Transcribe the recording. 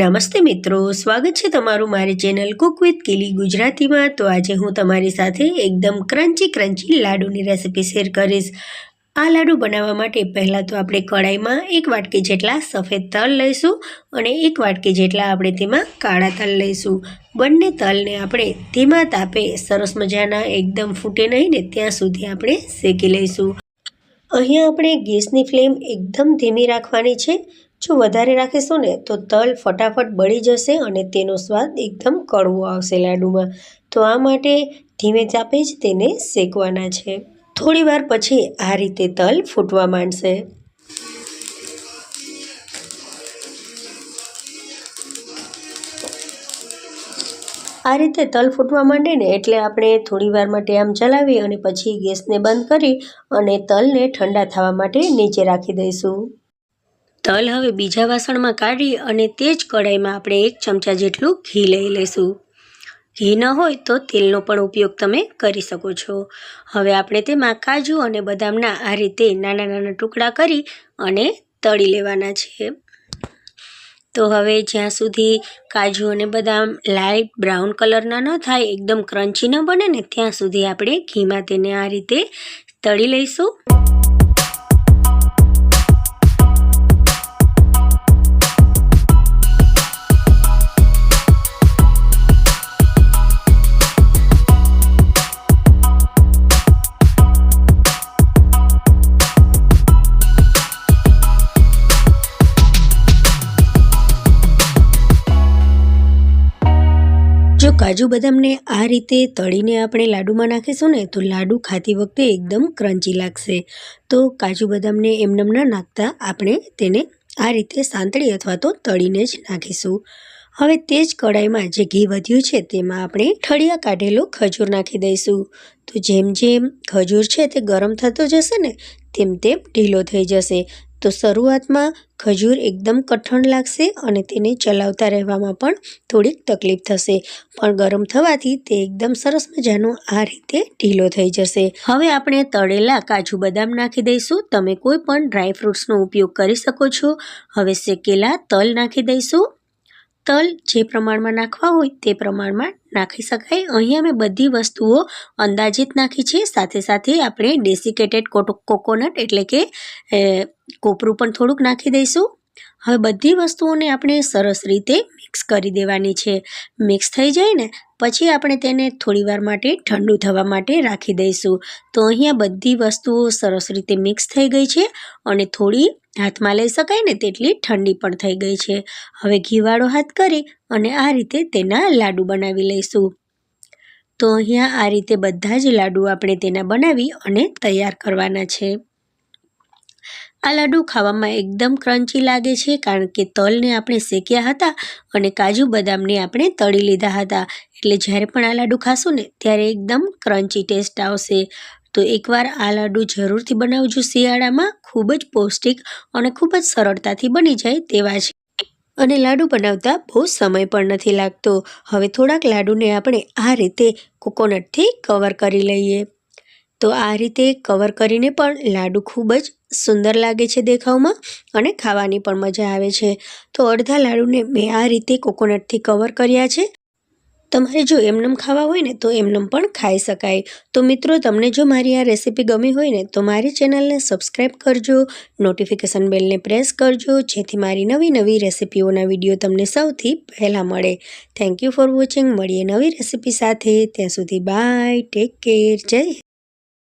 નમસ્તે મિત્રો, સ્વાગત છે તમારું મારી ચેનલ કુક વિથ કિલી ગુજરાતીમાં. તો આજે હું તમારી સાથે એકદમ ક્રન્ચી ક્રન્ચી લાડુની રેસિપી શેર કરીશ. આ લાડુ બનાવવા માટે પહેલાં તો આપણે કઢાઈમાં એક વાટકી જેટલા સફેદ તલ લઈશું અને એક વાટકી જેટલા આપણે તેમાં કાળા તલ લઈશું. બંને તલને આપણે ધીમા તાપે સરસ મજાના એકદમ ફૂટે નહીં ને ત્યાં સુધી આપણે શેકી લઈશું. અહીંયા આપણે ગેસની ફ્લેમ એકદમ ધીમી રાખવાની છે. જો વધારે રાખીશું ને, તો તલ ફટાફટ બળી જશે અને તેનો સ્વાદ એકદમ કડવો આવશે લાડુમાં. તો આ માટે ધીમે ચાપે જ તેને શેકવાના છે. થોડી વાર પછી આ રીતે તલ ફૂટવા માંડશે. આ રીતે તલ ફૂટવા માંડે ને, એટલે આપણે થોડી વાર માટે આમ ચલાવી અને પછી ગેસને બંધ કરી અને તલને ઠંડા થવા માટે નીચે રાખી દઈશું. તલ હવે બીજા વાસણમાં કાઢી અને તે જ કઢાઈમાં આપણે એક ચમચા જેટલું ઘી લઈ લઈશું. ઘી ન હોય તો તેલનો પણ ઉપયોગ તમે કરી શકો છો. હવે આપણે તેમાં કાજુ અને બદામના આ રીતે નાના નાના ટુકડા કરી અને તળી લેવાના છે તો હવે જ્યાં સુધી કાજુ અને બદામ લાઇટ બ્રાઉન કલરના ન થાય, એકદમ ક્રન્ચી ન બને ને ત્યાં સુધી આપણે ઘીમાં તેને આ રીતે તળી લઈશું. કાજુ બદામને આ રીતે તળીને આપણે લાડુમાં નાખીશું ને, તો લાડુ ખાતી વખતે એકદમ ક્રન્ચી લાગશે. તો કાજુ બદામને એમનેમ ન નાખતા આપણે તેને આ રીતે સાંતળી અથવા તો તળીને જ નાખીશું. હવે તે જ કઢાઈમાં જે ઘી વધ્યું છે તેમાં આપણે ઠળિયા કાઢેલો ખજૂર નાખી દઈશું. તો જેમ જેમ ખજૂર છે તે ગરમ થતો જશે ને, તેમ તેમ ઢીલો થઈ જશે. તો શરૂઆતમાં ખજૂર એકદમ કઠણ લાગશે અને તેને ચલાવતા રહેવામાં પણ થોડીક તકલીફ થશે. પણ ગરમ થવાથી તે એકદમ સરસ મજાનો આ રીતે ઢીલો થઈ જશે. હવે આપણે તળેલા કાજુ બદામ નાખી દઈશું. તમે કોઈ પણ ડ્રાય ફ્રૂટ્સનો ઉપયોગ કરી શકો છો. હવે શેકેલા તલ નાખી દઈશું. તલ જે પ્રમાણમાં નાખવા હોય તે પ્રમાણમાં નાખી શકાય. અહીંયા મેં બધી વસ્તુઓ અંદાજિત નાખી છે. સાથે સાથે આપણે ડેસિકેટેડ કોકોનટ એટલે કે કોપરું પણ થોડુંક નાખી દઈશું. હવે બધી વસ્તુઓને આપણે સરસ રીતે મિક્સ કરી દેવાની છે. મિક્સ થઈ જાય ને, પછી આપણે તેને થોડીવાર માટે ઠંડુ થવા માટે રાખી દઈશું. તો અહીંયા બધી વસ્તુઓ સરસ રીતે મિક્સ થઈ ગઈ છે અને થોડી હાથમાં લઈ શકાય ને તેટલી ઠંડી પણ થઈ ગઈ છે. હવે ઘીવાળો હાથ કરી અને આ રીતે તેના લાડુ બનાવી લઈશું. તો અહીંયા આ રીતે બધા જ લાડુ આપણે તેના બનાવી અને તૈયાર કરવાના છે. આ લાડુ ખાવામાં એકદમ ક્રન્ચી લાગે છે કારણ કે તલને આપણે શેક્યા હતા અને કાજુ બદામને આપણે તળી લીધા હતા. એટલે જ્યારે પણ આ લાડુ ખાશું ને ત્યારે એકદમ ક્રન્ચી ટેસ્ટ આવશે. તો એકવાર આ લાડુ જરૂરથી બનાવજો શિયાળામાં. ખૂબ જ પૌષ્ટિક અને ખૂબ જ સરળતાથી બની જાય તેવા છે અને લાડુ બનાવતા બહુ સમય પણ નથી લાગતો. હવે થોડાક લાડુને આપણે આ રીતે કોકોનટથી કવર કરી લઈએ. તો આ રીતે કવર કરીને પણ લાડુ ખૂબ જ સુંદર લાગે છે દેખાવમાં અને ખાવાની પણ મજા આવે છે. તો અડધા લાડુને મેં આ રીતે કોકોનટથી કવર કર્યા છે. તમારે જો એમનેમ ખાવા હોય ને તો એમનેમ પણ ખાઈ શકાય. તો મિત્રો, તમને જો મારી આ રેસીપી ગમી હોય ને, તો મારી ચેનલને સબસ્ક્રાઈબ કરજો, નોટિફિકેશન બેલને પ્રેસ કરજો, જેથી મારી નવી નવી રેસીપીઓના વીડિયો તમને સૌથી પહેલાં મળે. થેન્ક યુ ફોર વોચિંગ મળીએ નવી રેસીપી સાથે. ત્યાં સુધી બાય ટેક કેર જય